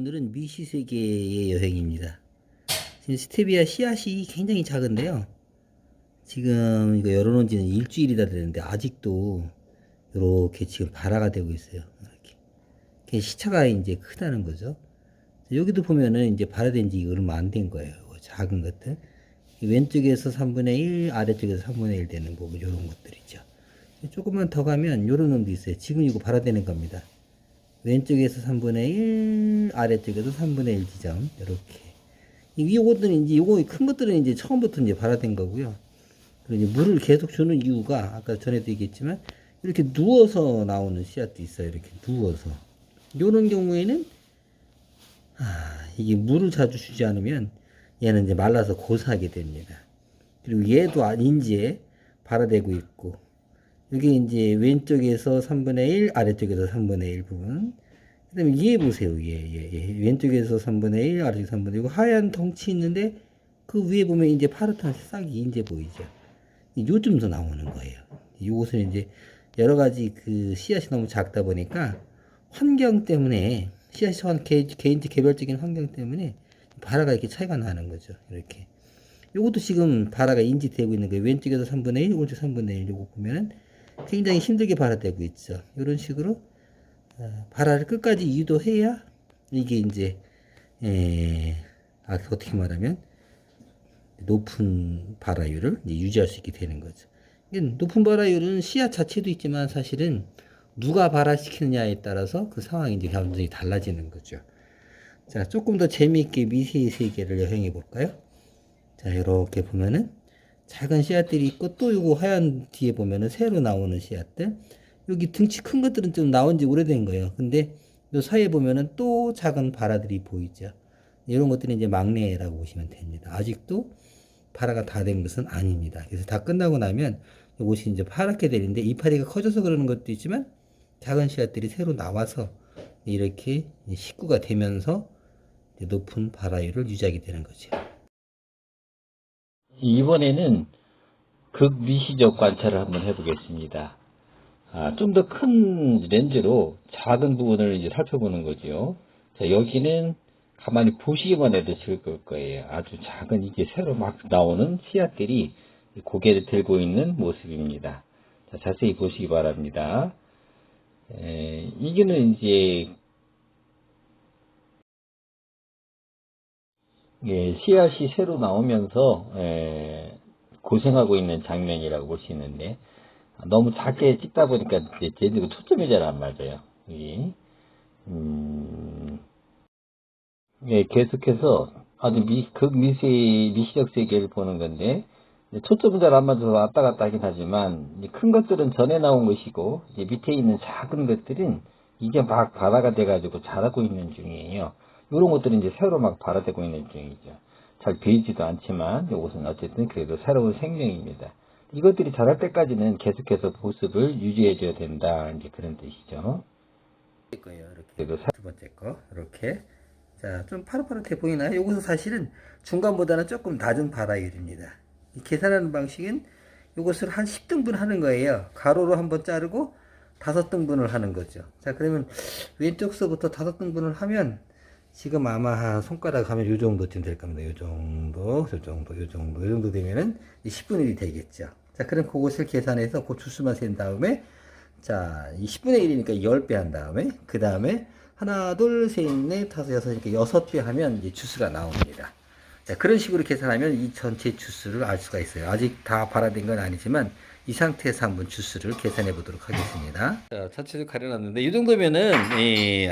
오늘은 미시세계의 여행입니다. 지금 스테비아 씨앗이 굉장히 작은데요. 지금 이거 열어놓은 지는 일주일이다 되는데 아직도 이렇게 지금 발화가 되고 있어요. 이렇게. 시차가 이제 크다는 거죠. 여기도 보면은 이제 발화된 지 얼마 안 된 거예요. 작은 것들. 이 왼쪽에서 3분의 1, 아래쪽에서 3분의 1 되는 거, 이런 것들이죠. 조금만 더 가면 이런 놈도 있어요. 지금 이거 발화되는 겁니다. 왼쪽에서 3분의 1, 아래쪽에도 3분의 1 지점. 이렇게. 이 요것들은 이제 요거 큰 것들은 이제 처음부터 이제 발화된 거고요. 그리고 이제 물을 계속 주는 이유가 아까 전에도 얘기했지만 이렇게 누워서 나오는 씨앗도 있어요. 이렇게 누워서. 요런 경우에는 아, 이게 물을 자주 주지 않으면 얘는 이제 말라서 고사하게 됩니다. 그리고 얘도 아- 인지에 발화되고 있고 여기 이제 왼쪽에서 3분의 1, 아래쪽에서 3분의 1 부분. 그 다음에 얘 보세요, 얘, 얘, 얘. 왼쪽에서 3분의 1, 아래쪽에서 3분의 1. 이거 하얀 덩치 있는데 그 위에 보면 이제 파릇한 싹이 이제 보이죠. 요즘 더 나오는 거예요. 이것은 이제 여러 가지 그 씨앗이 너무 작다 보니까 환경 때문에 씨앗이 한 개, 개인 개별적인 환경 때문에 발화가 이렇게 차이가 나는 거죠. 이렇게. 요것도 지금 발화가 인지되고 있는 거예요. 왼쪽에서 3분의 1, 오른쪽 3분의 1. 요거 보면은 굉장히 힘들게 발화되고 있죠. 이런 식으로 어, 발화를 끝까지 유도해야 이게 이제 에, 아, 어떻게 말하면 높은 발화율을 유지할 수 있게 되는 거죠. 높은 발화율은 씨앗 자체도 있지만 사실은 누가 발화시키느냐에 따라서 그 상황이 이제 완전히 달라지는 거죠. 자, 조금 더 재미있게 미세의 세계를 여행해 볼까요? 자, 이렇게 보면은 작은 씨앗들이 있고 또 요거 하얀 뒤에 보면은 새로 나오는 씨앗들. 여기 등치 큰 것들은 좀 나온 지 오래된 거예요. 근데 요 사이에 보면은 또 작은 발화들이 보이죠. 이런 것들이 이제 막내라고 보시면 됩니다. 아직도 발화가 다 된 것은 아닙니다. 그래서 다 끝나고 나면 이것이 이제 파랗게 되는데 이파리가 커져서 그러는 것도 있지만 작은 씨앗들이 새로 나와서 이렇게 식구가 되면서 높은 발화율을 유지하게 되는 거죠. 이번에는 극미시적 관찰을 한번 해보겠습니다. 아, 좀 더 큰 렌즈로 작은 부분을 이제 살펴보는 거죠. 자, 여기는 가만히 보시기만 해도 즐거울 거예요. 아주 작은 이게 새로 막 나오는 씨앗들이 고개를 들고 있는 모습입니다. 자, 자세히 보시기 바랍니다. 에, 이게는 이제 예, 씨앗이 새로 나오면서 에, 고생하고 있는 장면이라고 볼 수 있는데 너무 작게 찍다 보니까 이제 제대로 초점이 잘 안 맞아요. 이 음, 예, 계속해서 아주 미, 극미세 미시적 세계를 보는 건데 이제 초점이 잘 안 맞아서 왔다 갔다 하긴 하지만 이제 큰 것들은 전에 나온 것이고 이제 밑에 있는 작은 것들은 이게 막 발화가 돼가지고 자라고 있는 중이에요. 이런 것들은 이제 새로 막 발화되고 있는 중이죠. 잘 보이지도 않지만 이것은 어쨌든 그래도 새로운 생명입니다. 이것들이 자랄 때까지는 계속해서 보습을 유지해줘야 된다. 이제 그런 뜻이죠. 거예요. 이렇게. 두 번째 거 이렇게 자 좀 파릇파릇해 보이나요? 요것은 사실은 중간보다는 조금 낮은 발화율입니다. 이 계산하는 방식은 요것을 한 10등분 하는 거예요. 가로로 한번 자르고 다섯 등분을 하는 거죠. 자 그러면 왼쪽서부터 다섯 등분을 하면 지금 아마 한 손가락 하면 요 정도쯤 될 겁니다. 요 정도, 요 정도, 요 정도, 요 정도 되면은 10분의 1이 되겠죠. 자 그럼 그것을 계산해서 그 주수만 센 다음에 자, 이 10분의 1이니까 10배 한 다음에, 그 다음에, 하나, 둘, 셋, 넷, 다섯, 여섯이니까 6배 하면 이제 주수가 나옵니다. 자, 그런 식으로 계산하면 이 전체 주수를 알 수가 있어요. 아직 다 발화된 건 아니지만, 이 상태에서 한번 주수를 계산해 보도록 하겠습니다. 자, 전체를 가려놨는데, 이 정도면은,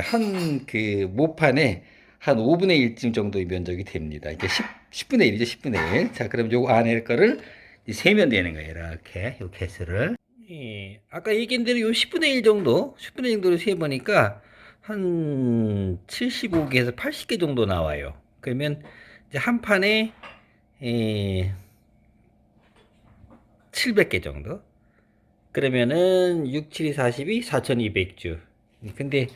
한 그 모판에 한 5분의 1쯤 정도의 면적이 됩니다. 이게 10, 10분의 1이죠, 10분의 1. 자, 그럼 요거 안에 거를 이 세면 되는 거예요. 이렇게, 요 개수를. 예, 아까 얘기한 대로 요 10분의 1 정도, 10분의 1 정도로 세 보니까 한 75개에서 80개 정도 나와요. 그러면 이제 한 판에 예, 700개 정도. 그러면은 6, 7, 2, 42, 4200주. 근데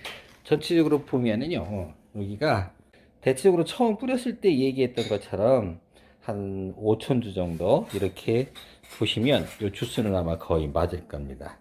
전체적으로 보면은요, 어, 여기가 대체적으로 처음 뿌렸을 때 얘기했던 것처럼 한 5천주 정도 이렇게 보시면 요 주스는 아마 거의 맞을 겁니다.